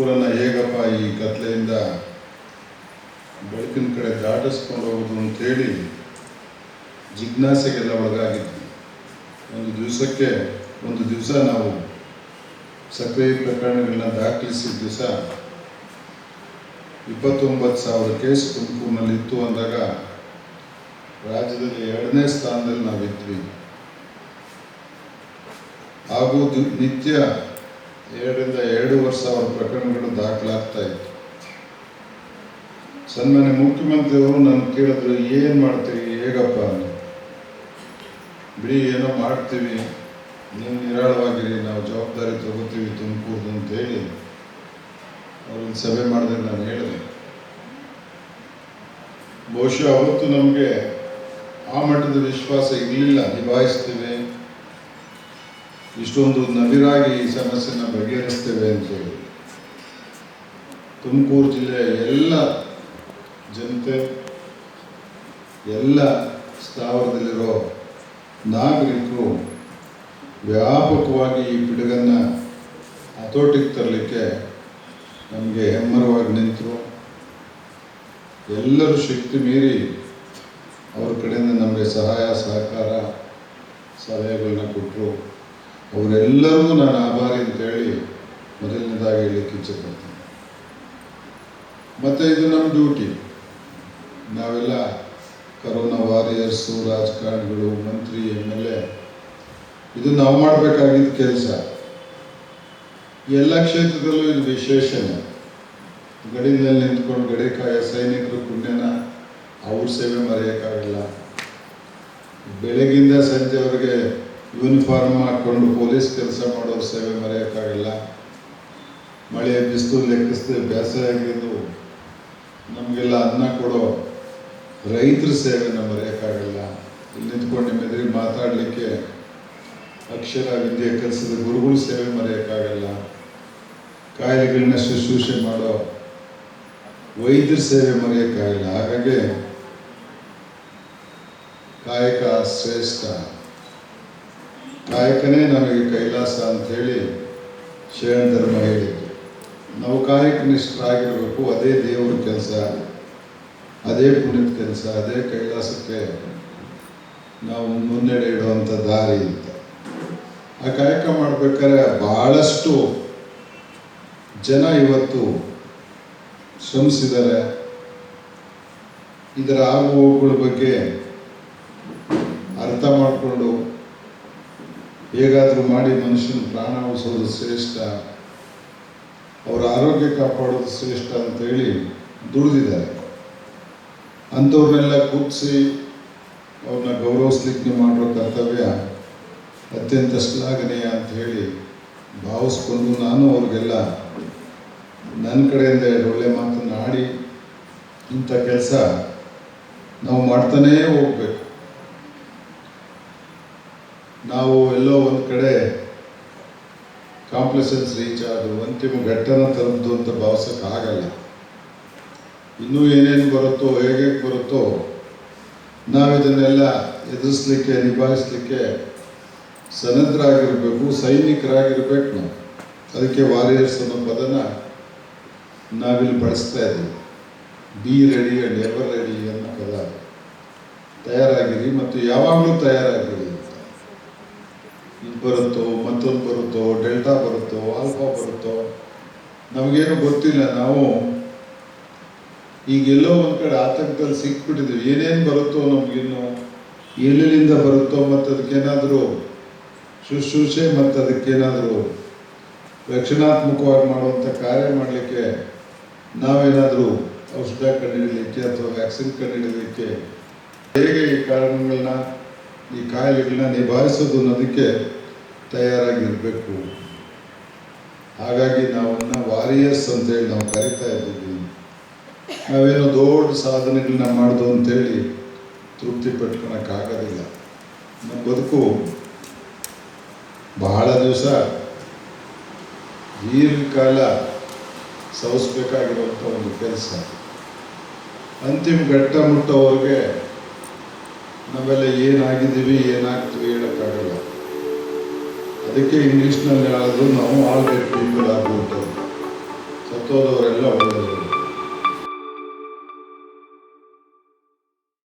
ಊರನ್ನು ಹೇಗಪ್ಪ ಈ ಕತ್ಲೆಯಿಂದ ಬೆಳಕಿನ ಕಡೆ ದಾಟಿಸ್ಕೊಂಡು ಹೋಗೋದು ಅಂತೇಳಿ ಜಿಜ್ಞಾಸೆಗೆಲ್ಲ ಒಳಗಾಗಿದ್ವಿ. ಒಂದು ದಿವಸಕ್ಕೆ, ಒಂದು ದಿವಸ ನಾವು ಸಕ್ರಿಯ ಪ್ರಕರಣಗಳನ್ನ ದಾಖಲಿಸಿದ ದಿವಸ ಇಪ್ಪತ್ತೊಂಬತ್ತು ಸಾವಿರ ಕೇಸ್ ತುಮಕೂರಿನಲ್ಲಿ ಇತ್ತು ಅಂದಾಗ ರಾಜ್ಯದಲ್ಲಿ ಎರಡನೇ ಸ್ಥಾನದಲ್ಲಿ ನಾವಿದ್ವಿ. ಹಾಗೂ ನಿತ್ಯ ಎರಡರಿಂದ ಎರಡು ವರ್ಷ ಅವರ ಪ್ರಕರಣಗಳು ದಾಖಲಾಗ್ತಾ ಇತ್ತು. ಸನ್ಮಾನ್ಯ ಮುಖ್ಯಮಂತ್ರಿಯವರು ನಾನು ಕೇಳಿದ್ರು, ಏನು ಮಾಡ್ತೀವಿ ಹೇಗಪ್ಪ? ಅಂತ ಬಿಡಿ, ಏನೋ ಮಾಡ್ತೀವಿ. ನೀವು ನಿರಾಳವಾಗಿರಿ, ನಾವು ಜವಾಬ್ದಾರಿ ತಗೋತೀವಿ ತುಮಕೂರು ಅಂತ ಹೇಳಿ. ಅವರು ಸಭೆ ಮಾಡಿದ್ರೆ ನಾನು ಹೇಳಿದೆ. ಬಹುಶಃ ಅವತ್ತು ನಮಗೆ ಆ ಮಟ್ಟದ ವಿಶ್ವಾಸ ಇರಲಿಲ್ಲ. ನಿಭಾಯಿಸ್ತೀವಿ. ಇಷ್ಟೊಂದು ನವಿರಾಗಿ ಈ ಸಮಸ್ಯೆನ ಬಗೆಹರಿಸ್ತೇವೆ ಅಂತ ಹೇಳಿ. ತುಮಕೂರು ಜಿಲ್ಲೆಯ ಎಲ್ಲ ಜನತೆ, ಎಲ್ಲ ಸ್ಥಾವರದಲ್ಲಿರೋ ನಾಗರಿಕರು ವ್ಯಾಪಕವಾಗಿ ಈ ಪಿಡುಗನ್ನು ಹತೋಟಿಗೆ ತರಲಿಕ್ಕೆ ನಮಗೆ ಹೆಮ್ಮರವಾಗಿ ನಿಂತರು. ಎಲ್ಲರೂ ಶಕ್ತಿ ಮೀರಿ ಅವ್ರ ಕಡೆಯಿಂದ ನಮಗೆ ಸಹಾಯ, ಸಹಕಾರ ಸಲಹೆಗಳನ್ನ ಕೊಟ್ಟರು ಅವರೆಲ್ಲರಿಗೂ ನಾನು ಆಭಾರಿ ಅಂತೇಳಿ ಮೊದಲನೇದಾಗಿ ಹೇಳಲಿಕ್ಕೆ ಇಚ್ಛೆಪಡ್ತೀನಿ ಮತ್ತು ಇದು ನಮ್ಮ ಡ್ಯೂಟಿ. ನಾವೆಲ್ಲ ಕರೋನಾ ವಾರಿಯರ್ಸು, ರಾಜಕಾರಣಿಗಳು, ಮಂತ್ರಿ, ಎಂ ಎಲ್ ಎ, ಇದು ನಾವು ಮಾಡಬೇಕಾಗಿದ್ದ ಕೆಲಸ. ಎಲ್ಲ ಕ್ಷೇತ್ರದಲ್ಲೂ ಇದು ವಿಶೇಷನೇ. ಗಡಿನಲ್ಲಿ ನಿಂತ್ಕೊಂಡು ಗಡಿ ಕಾಯ ಸೈನಿಕರು ಪುಣ್ಯನ ಅವ್ರ ಸೇವೆ ಮರೆಯೋಕ್ಕಾಗಲ್ಲ. ಬೆಳಗಿಂದ ಸಂಜೆವರೆಗೆ ಯೂನಿಫಾರ್ಮ್ ಹಾಕ್ಕೊಂಡು ಪೊಲೀಸ್ ಕೆಲಸ ಮಾಡೋರು ಸೇವೆ ಮರೆಯೋಕ್ಕಾಗಲ್ಲ. ಮಳೆ ಬಿಸಿಲು ಲೆಕ್ಕಿಸದೆ ಬೇಸರ ಆಗಿದ್ದು ನಮಗೆಲ್ಲ ಅನ್ನ ಕೊಡೋ ರೈತರ ಸೇವೆನ ಮರೆಯೋಕ್ಕಾಗಲ್ಲ. ಇಲ್ಲಿ ನಿಂತ್ಕೊಂಡು ಎದುರಿಗೆ ಮಾತಾಡಲಿಕ್ಕೆ ಅಕ್ಷರ, ವಿದ್ಯೆ ಕೆಲಸದ ಗುರುಗಳ ಸೇವೆ ಮರೆಯೋಕ್ಕಾಗಲ್ಲ. ಕಾಯಿಲೆಗಳನ್ನ ಶುಶ್ರೂಷೆ ಮಾಡೋ ವೈದ್ಯರ ಸೇವೆ ಮರೆಯೋಕ್ಕಾಗಲ್ಲ. ಹಾಗಾಗಿ ಕಾಯಕ ಶ್ರೇಷ್ಠ. ಕಾಯಕನೇ ನಮಗೆ ಕೈಲಾಸ ಅಂತ ಹೇಳಿ ಶರಣ ಧರ್ಮ ಹೇಳಿದ್ದು ನಾವು ಕಾಯಕ ನಿಷ್ಠರಾಗಿರಬೇಕು, ಅದೇ ದೇವರ ಕೆಲಸ, ಅದೇ ಪುಣ್ಯದ ಕೆಲಸ, ಅದೇ ಕೈಲಾಸಕ್ಕೆ ನಾವು ಮುನ್ನಡೆ ಇಡುವಂಥ ದಾರಿ ಅಂತ. ಆ ಕಾಯಕ ಮಾಡಬೇಕಾದ್ರೆ ಬಹಳಷ್ಟು ಜನ ಇವತ್ತು ಶ್ರಮಿಸಿದ್ದಾರೆ. ಇದರ ಆಗುಹೋಗುಗಳ ಬಗ್ಗೆ ಅರ್ಥ ಮಾಡಿಕೊಂಡು ಹೇಗಾದರೂ ಮಾಡಿ ಮನುಷ್ಯನ ಪ್ರಾಣ ಉಳಿಸೋದು ಶ್ರೇಷ್ಠ. ಅವರ ಆರೋಗ್ಯ ಕಾಪಾಡೋದು ಶ್ರೇಷ್ಠ ಅಂತೇಳಿ ದುಡಿದಿದ್ದಾರೆ. ಅಂಥವ್ರನ್ನೆಲ್ಲ ಕೂರಿಸಿ ಅವ್ರನ್ನ ಗೌರವಿಸ್ಲಿಕ್ಕೆ ಮಾಡೋ ಕರ್ತವ್ಯ ಅತ್ಯಂತ ಶ್ಲಾಘನೀಯ ಅಂತ ಹೇಳಿ ಭಾವಿಸ್ಕೊಂಡು ನಾನು ಅವ್ರಿಗೆಲ್ಲ ನನ್ನ ಕಡೆಯಿಂದ ಒಳ್ಳೆ ಮಾತನ್ನು ಆಡಿ ಇಂಥ ಕೆಲಸ ನಾವು ಮಾಡ್ತಾನೇ ಹೋಗ್ಬೇಕು. ನಾವು ಎಲ್ಲೋ ಒಂದು ಕಡೆ ಕಾಂಪ್ಲೆಸೆನ್ಸ್ ರೀಚ್ ಆದು ಅಂತಿಮ ಘಟ್ಟನ ತಂದು ಅಂತ ಭಾವಿಸೋಕೆ ಆಗಲ್ಲ. ಇನ್ನೂ ಏನೇನು ಬರುತ್ತೋ, ಹೇಗೆ ಬರುತ್ತೋ, ನಾವಿದನ್ನೆಲ್ಲ ಎದುರಿಸಲಿಕ್ಕೆ, ನಿಭಾಯಿಸ್ಲಿಕ್ಕೆ ಸನ್ನದ್ಧರಾಗಿರಬೇಕು ಸೈನಿಕರಾಗಿರ್ಬೇಕು ನಾವು. ಅದಕ್ಕೆ ವಾರಿಯರ್ಸ್ ಅನ್ನೋ ಪದನ ನಾವಿಲ್ಲಿ ಬಳಸ್ತಾ ಇದ್ದೀವಿ. Be ready and ever ready ಅನ್ನೋ ಪದ. ತಯಾರಾಗಿರಿ ಮತ್ತು ಯಾವಾಗಲೂ ತಯಾರಾಗಿರಿ. ಇದು ಬರುತ್ತೋ, ಮತ್ತೊಂದು ಬರುತ್ತೋ, ಡೆಲ್ಟಾ ಬರುತ್ತೋ, ಆಲ್ಫಾ ಬರುತ್ತೋ, ನಮಗೇನು ಗೊತ್ತಿಲ್ಲ. ನಾವು ಈಗೆಲ್ಲೋ ಒಂದು ಕಡೆ ಆತಂಕದಲ್ಲಿ ಸಿಕ್ಬಿಟ್ಟಿದ್ದೀವಿ. ಏನೇನು ಬರುತ್ತೋ ನಮಗಿನ್ನು ಎಲ್ಲೆಲ್ಲಿಂದ ಬರುತ್ತೋ ಮತ್ತು ಅದಕ್ಕೇನಾದರೂ ಶುಶ್ರೂಷೆ ಮತ್ತು ಅದಕ್ಕೇನಾದರೂ ರಕ್ಷಣಾತ್ಮಕವಾಗಿ ಮಾಡುವಂಥ ಕಾರ್ಯ ಮಾಡಲಿಕ್ಕೆ ನಾವೇನಾದರೂ ಔಷಧ ಕಂಡುಹಿಡಲಿಕ್ಕೆ ಅಥವಾ ವ್ಯಾಕ್ಸಿನ್ ಕಂಡುಹಿಡಲಿಕ್ಕೆ ಹೇಗೆ ಈ ಕಾರಣಗಳನ್ನ ಈ ಕಾಯಿಲೆಗಳನ್ನ ನಿಭಾಯಿಸೋದು ಅನ್ನೋದಕ್ಕೆ ತಯಾರಾಗಿರಬೇಕು. ಹಾಗಾಗಿ ನಾವನ್ನ ವಾರಿಯರ್ಸ್ ಅಂತೇಳಿ ನಾವು ಕರಿತಾ ಇದ್ದೀವಿ. ನಾವೇನೋ ದೊಡ್ಡ ಸಾಧನೆಗಳನ್ನ ಮಾಡೋದು ಅಂತೇಳಿ ತೃಪ್ತಿ ಪಟ್ಕೊಳಕ್ಕಾಗೋದಿಲ್ಲ ನಮ್ಮ ಬದುಕು ಬಹಳ ದಿವಸ ದೀರ್ಘಕಾಲ ಸವಿಸ್ಬೇಕಾಗಿರುವಂಥ ಒಂದು ಕೆಲಸ. ಅಂತಿಮ ಘಟ್ಟ ಮುಟ್ಟೋವರೆಗೆ ನಾವೆಲ್ಲ ಏನಾಗಿದ್ದೀವಿ ಏನಾಗ್ತೀವಿ ಹೇಳೋಕ್ಕಾಗಲ್ಲ. ಅದಕ್ಕೆ ಇಂಗ್ಲೀಷ್ನಲ್ಲಿ ಹೇಳೋದು ನಾವು ಆಲ್ ಗೆಟ್ ಪೀಪಲ್ ಆಗುವಂಥದ್ದು ಸತ್ತೋದವರೆಲ್ಲ ಸತ್ತೋದವರೆಲ್ಲ